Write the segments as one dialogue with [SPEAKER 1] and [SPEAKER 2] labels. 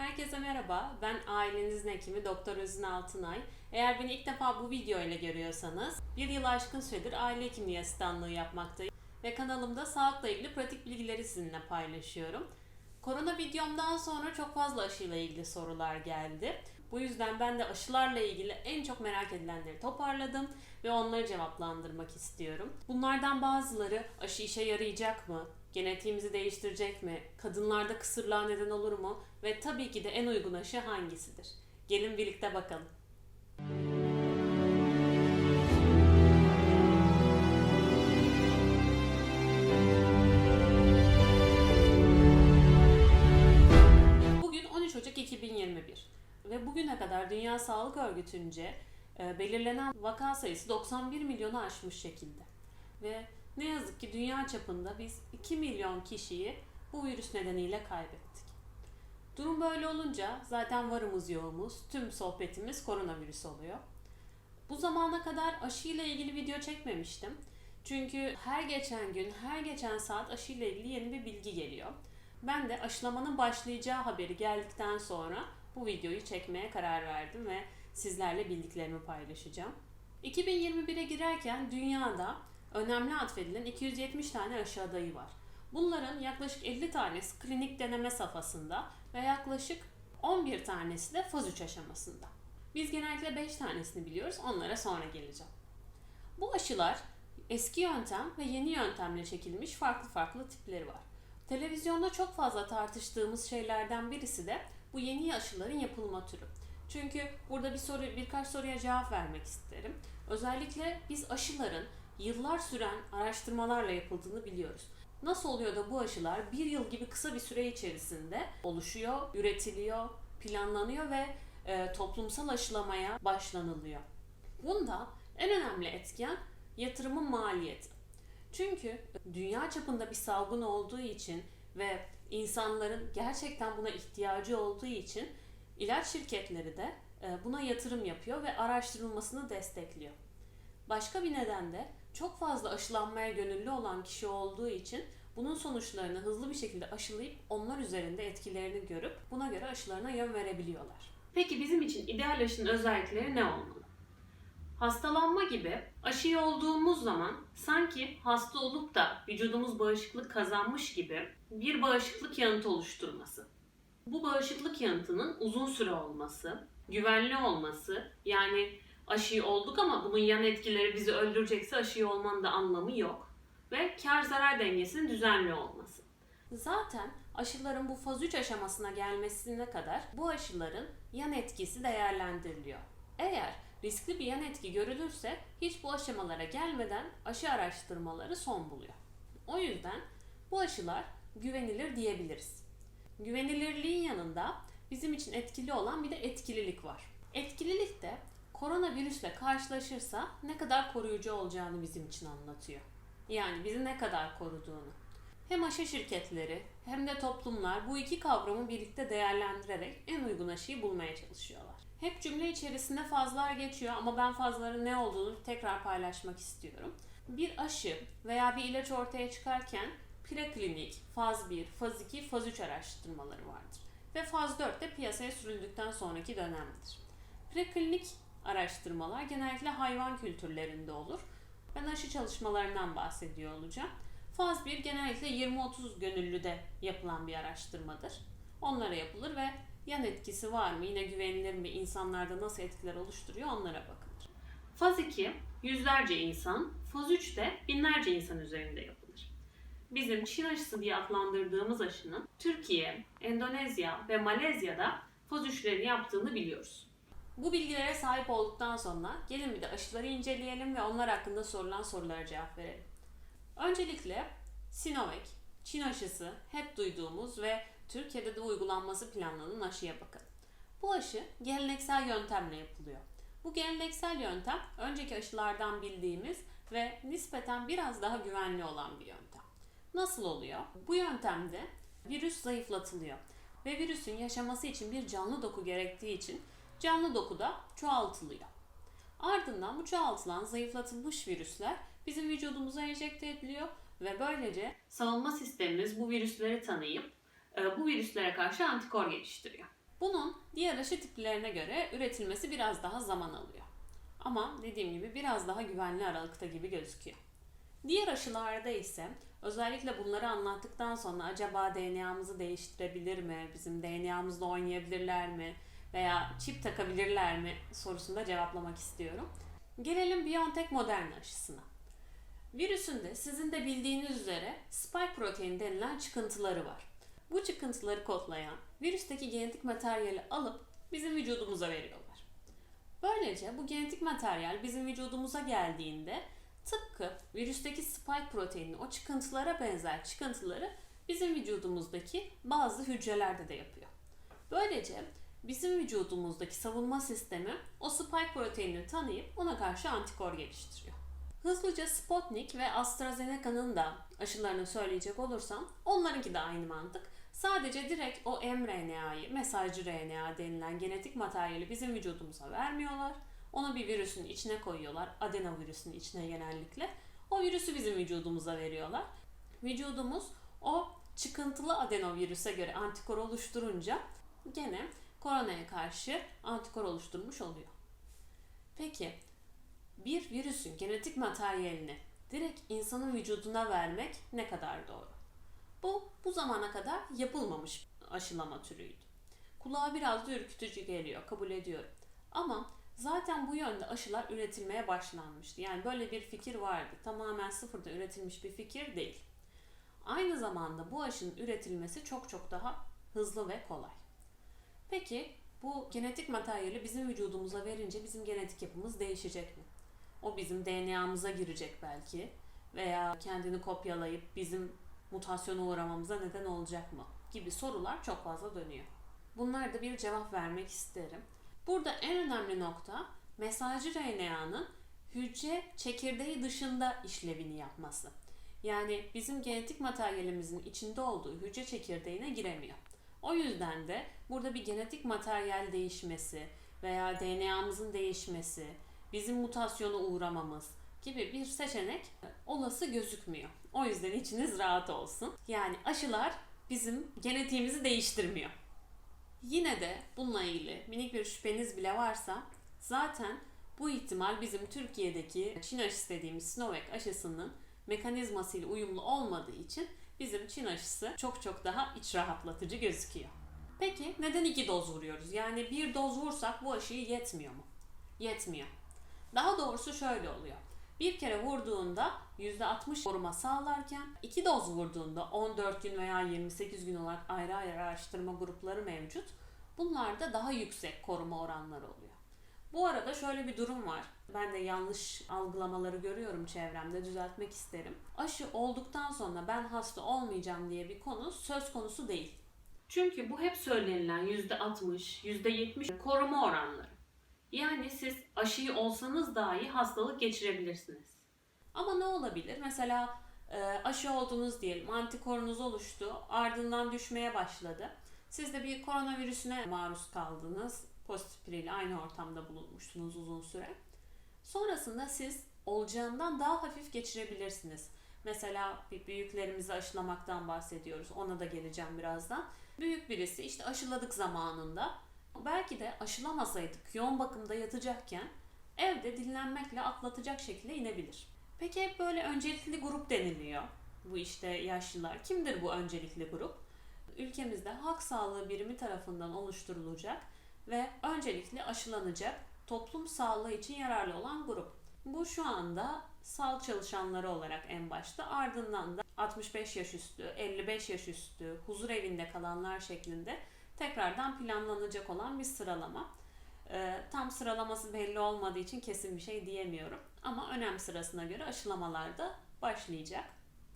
[SPEAKER 1] Herkese merhaba. Ben ailenizin hekimi Doktor Özün Altınay. Eğer beni ilk defa bu video ile görüyorsanız, bir yıl aşkın süredir aile hekimliği asistanlığı yapmaktayım ve kanalımda sağlıkla ilgili pratik bilgileri sizinle paylaşıyorum. Korona videomdan sonra çok fazla aşıyla ilgili sorular geldi. Bu yüzden ben de aşılarla ilgili en çok merak edilenleri toparladım ve onları cevaplandırmak istiyorum. Bunlardan bazıları aşı işe yarayacak mı? Genetiğimizi değiştirecek mi? Kadınlarda kısırlığa neden olur mu? Ve tabii ki de en uygun aşı hangisidir? Gelin birlikte bakalım. Bugün 13 Ocak 2021 ve bugüne kadar Dünya Sağlık Örgütü'nce e, belirlenen vaka sayısı 91 milyonu aşmış şekilde. Ve ne yazık ki dünya çapında biz 2 milyon kişiyi bu virüs nedeniyle kaybettik. Durum böyle olunca zaten varımız yoğumuz, tüm sohbetimiz koronavirüs oluyor. Bu zamana kadar aşıyla ilgili video çekmemiştim. Çünkü her geçen gün, her geçen saat aşıyla ilgili yeni bir bilgi geliyor. Ben de aşılamanın başlayacağı haberi geldikten sonra bu videoyu çekmeye karar verdim ve sizlerle bildiklerimi paylaşacağım. 2021'e girerken dünyada önemli atfedilen 270 tane aşı adayı var. Bunların yaklaşık 50 tanesi klinik deneme safhasında ve yaklaşık 11 tanesi de faz 3 aşamasında. Biz genellikle 5 tanesini biliyoruz, onlara sonra geleceğim. Bu aşılar eski yöntem ve yeni yöntemle çekilmiş farklı farklı tipleri var. Televizyonda çok fazla tartıştığımız şeylerden birisi de bu yeni aşıların yapılma türü. Çünkü burada bir soru, birkaç soruya cevap vermek isterim. Özellikle biz aşıların yıllar süren araştırmalarla yapıldığını biliyoruz. Nasıl oluyor da bu aşılar bir yıl gibi kısa bir süre içerisinde oluşuyor, üretiliyor, planlanıyor ve e, toplumsal aşılamaya başlanılıyor. Bunda en önemli etken yatırımın maliyeti. Çünkü dünya çapında bir salgın olduğu için ve insanların gerçekten buna ihtiyacı olduğu için ilaç şirketleri de e, buna yatırım yapıyor ve araştırılmasını destekliyor. Başka bir neden de çok fazla aşılanmaya gönüllü olan kişi olduğu için bunun sonuçlarını hızlı bir şekilde aşılayıp onlar üzerinde etkilerini görüp buna göre aşılarına yön verebiliyorlar. Peki bizim için ideal aşının özellikleri ne olmalı? Hastalanma gibi aşıyı olduğumuz zaman sanki hasta olup da vücudumuz bağışıklık kazanmış gibi bir bağışıklık yanıtı oluşturması. Bu bağışıklık yanıtının uzun süre olması, güvenli olması yani aşıyı olduk ama bunun yan etkileri bizi öldürecekse aşıyı olmanın da anlamı yok ve kar zarar dengesinin düzenli olması. Zaten aşıların bu faz 3 aşamasına gelmesine kadar bu aşıların yan etkisi değerlendiriliyor. Eğer riskli bir yan etki görülürse hiç bu aşamalara gelmeden aşı araştırmaları son buluyor. O yüzden bu aşılar güvenilir diyebiliriz. Güvenilirliğin yanında bizim için etkili olan bir de etkililik var. Etkililik de koronavirüsle karşılaşırsa ne kadar koruyucu olacağını bizim için anlatıyor. Yani bizi ne kadar koruduğunu. Hem aşı şirketleri hem de toplumlar bu iki kavramı birlikte değerlendirerek en uygun aşıyı bulmaya çalışıyorlar. Hep cümle içerisinde fazlar geçiyor ama ben fazların ne olduğunu tekrar paylaşmak istiyorum. Bir aşı veya bir ilaç ortaya çıkarken preklinik, faz 1, faz 2, faz 3 araştırmaları vardır. Ve faz 4 de piyasaya sürüldükten sonraki dönemdir. Preklinik araştırmalar genellikle hayvan kültürlerinde olur. Ben aşı çalışmalarından bahsediyor olacağım. Faz 1 genellikle 20-30 gönüllüde yapılan bir araştırmadır. Onlara yapılır ve yan etkisi var mı, yine güvenilir mi, insanlarda nasıl etkiler oluşturuyor onlara bakılır. Faz 2 yüzlerce insan, faz 3 de binlerce insan üzerinde yapılır. Bizim Çin aşısı diye adlandırdığımız aşının Türkiye, Endonezya ve Malezya'da faz 3'lerini yaptığını biliyoruz. Bu bilgilere sahip olduktan sonra gelin bir de aşıları inceleyelim ve onlar hakkında sorulan sorulara cevap verelim. Öncelikle Sinovac, Çin aşısı hep duyduğumuz ve Türkiye'de de uygulanması planlanan aşıya bakalım. Bu aşı geleneksel yöntemle yapılıyor. Bu geleneksel yöntem önceki aşılardan bildiğimiz ve nispeten biraz daha güvenli olan bir yöntem. Nasıl oluyor? Bu yöntemde virüs zayıflatılıyor ve virüsün yaşaması için bir canlı doku gerektiği için canlı dokuda çoğaltılıyor. Ardından bu çoğaltılan zayıflatılmış virüsler bizim vücudumuza enjekte ediliyor ve böylece savunma sistemimiz bu virüsleri tanıyıp e, bu virüslere karşı antikor geliştiriyor. Bunun diğer aşı tiplerine göre üretilmesi biraz daha zaman alıyor. Ama dediğim gibi biraz daha güvenli aralıkta gibi gözüküyor. Diğer aşılarda ise özellikle bunları anlattıktan sonra acaba DNA'mızı değiştirebilir mi, bizim DNA'mızla oynayabilirler mi veya çip takabilirler mi sorusunda cevaplamak istiyorum. Gelelim BioNTech Moderna aşısına. Virüsün de sizin de bildiğiniz üzere spike protein denilen çıkıntıları var. Bu çıkıntıları kodlayan virüsteki genetik materyali alıp bizim vücudumuza veriyorlar. Böylece bu genetik materyal bizim vücudumuza geldiğinde tıpkı virüsteki spike proteinin o çıkıntılara benzer çıkıntıları bizim vücudumuzdaki bazı hücrelerde de yapıyor. Böylece bizim vücudumuzdaki savunma sistemi o spike proteinini tanıyıp ona karşı antikor geliştiriyor. Hızlıca Sputnik ve AstraZeneca'nın da aşılarını söyleyecek olursam onlarınki de aynı mantık. Sadece direkt o mRNA'yı, mesajcı RNA denilen genetik materyali bizim vücudumuza vermiyorlar. Onu bir virüsün içine koyuyorlar. Adenovirüsün içine genellikle. O virüsü bizim vücudumuza veriyorlar. Vücudumuz o çıkıntılı adenovirüse göre antikor oluşturunca gene koronaya karşı antikor oluşturmuş oluyor. Peki bir virüsün genetik materyalini direkt insanın vücuduna vermek ne kadar doğru? Bu bu zamana kadar yapılmamış aşılama türüydü. Kulağa biraz da ürkütücü geliyor, kabul ediyorum. Ama zaten bu yönde aşılar üretilmeye başlanmıştı. Yani böyle bir fikir vardı. Tamamen sıfırda üretilmiş bir fikir değil. Aynı zamanda bu aşının üretilmesi çok çok daha hızlı ve kolay. Peki bu genetik materyali bizim vücudumuza verince bizim genetik yapımız değişecek mi? O bizim DNA'mıza girecek belki veya kendini kopyalayıp bizim mutasyona uğramamıza neden olacak mı? gibi sorular çok fazla dönüyor. Bunlara da bir cevap vermek isterim. Burada en önemli nokta mesajcı RNA'nın hücre çekirdeği dışında işlevini yapması. Yani bizim genetik materyalimizin içinde olduğu hücre çekirdeğine giremiyor. O yüzden de burada bir genetik materyal değişmesi veya DNA'mızın değişmesi, bizim mutasyona uğramamız gibi bir seçenek olası gözükmüyor. O yüzden içiniz rahat olsun. Yani aşılar bizim genetiğimizi değiştirmiyor. Yine de bununla ilgili minik bir şüpheniz bile varsa zaten bu ihtimal bizim Türkiye'deki Çin aşısı dediğimiz Sinovac aşısının mekanizmasıyla uyumlu olmadığı için bizim Çin aşısı çok çok daha iç rahatlatıcı gözüküyor. Peki neden iki doz vuruyoruz? Yani bir doz vursak bu aşıyı yetmiyor mu? Yetmiyor. Daha doğrusu şöyle oluyor. Bir kere vurduğunda %60 koruma sağlarken iki doz vurduğunda 14 gün veya 28 gün olarak ayrı ayrı araştırma grupları mevcut. Bunlarda daha yüksek koruma oranları oluyor. Bu arada şöyle bir durum var. Ben de yanlış algılamaları görüyorum çevremde düzeltmek isterim. Aşı olduktan sonra ben hasta olmayacağım diye bir konu söz konusu değil. Çünkü bu hep söylenilen %60, %70 koruma oranları. Yani siz aşıyı olsanız dahi hastalık geçirebilirsiniz. Ama ne olabilir? Mesela e, aşı oldunuz diyelim, antikorunuz oluştu, ardından düşmeye başladı. Siz de bir koronavirüsüne maruz kaldınız, pozitif biriyle aynı ortamda bulunmuştunuz uzun süre. Sonrasında siz olacağından daha hafif geçirebilirsiniz. Mesela büyüklerimizi aşılamaktan bahsediyoruz. Ona da geleceğim birazdan. Büyük birisi işte aşıladık zamanında belki de aşılamasaydık yoğun bakımda yatacakken evde dinlenmekle atlatacak şekilde inebilir. Peki hep böyle öncelikli grup deniliyor. Bu işte yaşlılar. Kimdir bu öncelikli grup? Ülkemizde halk sağlığı birimi tarafından oluşturulacak ve öncelikli aşılanacak toplum sağlığı için yararlı olan grup. Bu şu anda sağlık çalışanları olarak en başta ardından da 65 yaş üstü, 55 yaş üstü, huzur evinde kalanlar şeklinde tekrardan planlanacak olan bir sıralama. Ee, tam sıralaması belli olmadığı için kesin bir şey diyemiyorum. Ama önem sırasına göre aşılamalar da başlayacak.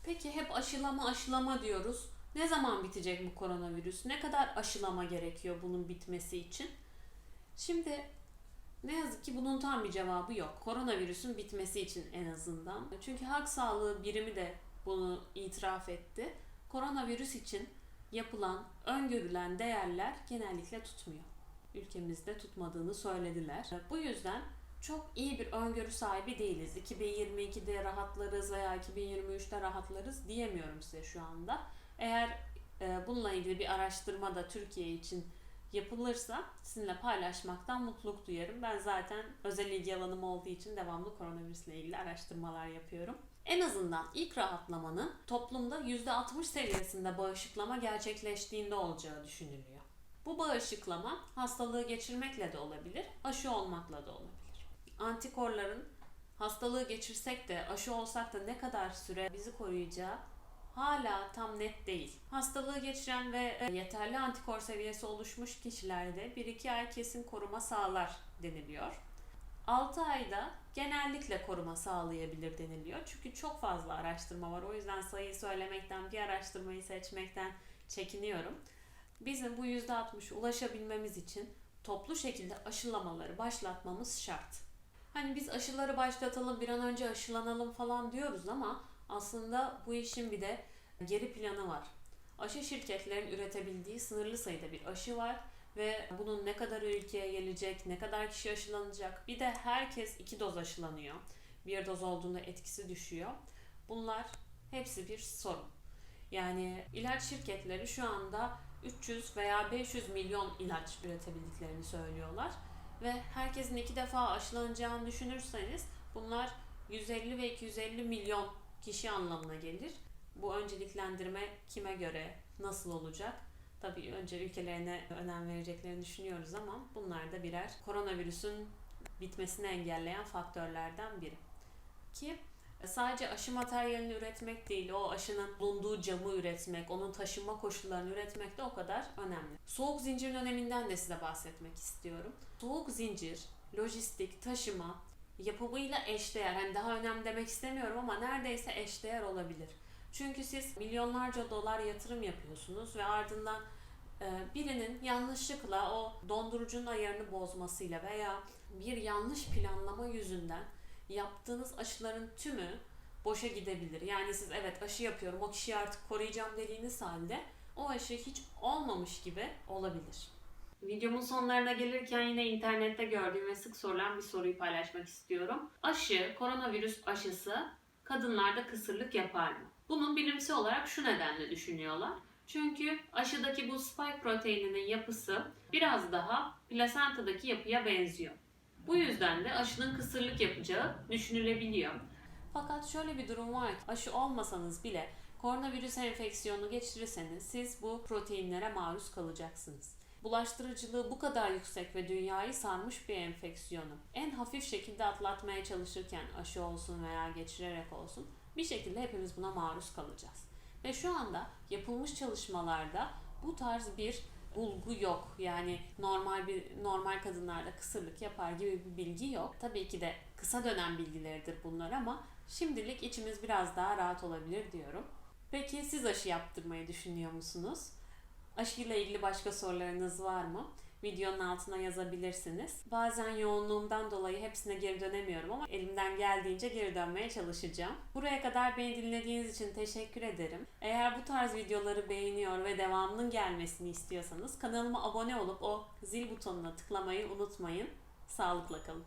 [SPEAKER 1] Peki hep aşılama aşılama diyoruz. Ne zaman bitecek bu koronavirüs? Ne kadar aşılama gerekiyor bunun bitmesi için? Şimdi ne yazık ki bunun tam bir cevabı yok. Koronavirüsün bitmesi için en azından. Çünkü halk sağlığı birimi de bunu itiraf etti. Koronavirüs için yapılan, öngörülen değerler genellikle tutmuyor. Ülkemizde tutmadığını söylediler. Bu yüzden çok iyi bir öngörü sahibi değiliz. 2022'de rahatlarız veya 2023'te rahatlarız diyemiyorum size şu anda. Eğer e, bununla ilgili bir araştırma da Türkiye için yapılırsa sizinle paylaşmaktan mutluluk duyarım. Ben zaten özel ilgi alanım olduğu için devamlı koronavirüsle ilgili araştırmalar yapıyorum. En azından ilk rahatlamanın toplumda %60 seviyesinde bağışıklama gerçekleştiğinde olacağı düşünülüyor. Bu bağışıklama hastalığı geçirmekle de olabilir, aşı olmakla da olabilir. Antikorların hastalığı geçirsek de aşı olsak da ne kadar süre bizi koruyacağı hala tam net değil. Hastalığı geçiren ve e, yeterli antikor seviyesi oluşmuş kişilerde 1-2 ay kesin koruma sağlar deniliyor. 6 ayda genellikle koruma sağlayabilir deniliyor. Çünkü çok fazla araştırma var. O yüzden sayıyı söylemekten, bir araştırmayı seçmekten çekiniyorum. Bizim bu %60'a ulaşabilmemiz için toplu şekilde aşılamaları başlatmamız şart. Hani biz aşıları başlatalım, bir an önce aşılanalım falan diyoruz ama aslında bu işin bir de geri planı var. Aşı şirketlerin üretebildiği sınırlı sayıda bir aşı var ve bunun ne kadar ülkeye gelecek, ne kadar kişi aşılanacak. Bir de herkes iki doz aşılanıyor. Bir doz olduğunda etkisi düşüyor. Bunlar hepsi bir sorun. Yani ilaç şirketleri şu anda 300 veya 500 milyon ilaç üretebildiklerini söylüyorlar. Ve herkesin iki defa aşılanacağını düşünürseniz bunlar 150 ve 250 milyon kişi anlamına gelir. Bu önceliklendirme kime göre, nasıl olacak? Tabii önce ülkelerine önem vereceklerini düşünüyoruz ama bunlar da birer koronavirüsün bitmesini engelleyen faktörlerden biri. Ki sadece aşı materyalini üretmek değil, o aşının bulunduğu camı üretmek, onun taşınma koşullarını üretmek de o kadar önemli. Soğuk zincirin öneminden de size bahsetmek istiyorum. Soğuk zincir, lojistik, taşıma yapımıyla eşdeğer. Hani daha önemli demek istemiyorum ama neredeyse eşdeğer olabilir. Çünkü siz milyonlarca dolar yatırım yapıyorsunuz ve ardından e, birinin yanlışlıkla o dondurucunun ayarını bozmasıyla veya bir yanlış planlama yüzünden yaptığınız aşıların tümü boşa gidebilir. Yani siz evet aşı yapıyorum o kişiyi artık koruyacağım dediğiniz halde o aşı hiç olmamış gibi olabilir. Videomun sonlarına gelirken yine internette gördüğüm ve sık sorulan bir soruyu paylaşmak istiyorum. Aşı, koronavirüs aşısı kadınlarda kısırlık yapar mı? Bunun bilimsel olarak şu nedenle düşünüyorlar. Çünkü aşıdaki bu spike proteininin yapısı biraz daha plasentadaki yapıya benziyor. Bu yüzden de aşının kısırlık yapacağı düşünülebiliyor. Fakat şöyle bir durum var ki aşı olmasanız bile koronavirüs enfeksiyonu geçirirseniz siz bu proteinlere maruz kalacaksınız. Bulaştırıcılığı bu kadar yüksek ve dünyayı sarmış bir enfeksiyonu en hafif şekilde atlatmaya çalışırken aşı olsun veya geçirerek olsun bir şekilde hepimiz buna maruz kalacağız. Ve şu anda yapılmış çalışmalarda bu tarz bir bulgu yok. Yani normal bir normal kadınlarda kısırlık yapar gibi bir bilgi yok. Tabii ki de kısa dönem bilgileridir bunlar ama şimdilik içimiz biraz daha rahat olabilir diyorum. Peki siz aşı yaptırmayı düşünüyor musunuz? Aşıyla ilgili başka sorularınız var mı? Videonun altına yazabilirsiniz. Bazen yoğunluğumdan dolayı hepsine geri dönemiyorum ama elimden geldiğince geri dönmeye çalışacağım. Buraya kadar beni dinlediğiniz için teşekkür ederim. Eğer bu tarz videoları beğeniyor ve devamının gelmesini istiyorsanız kanalıma abone olup o zil butonuna tıklamayı unutmayın. Sağlıkla kalın.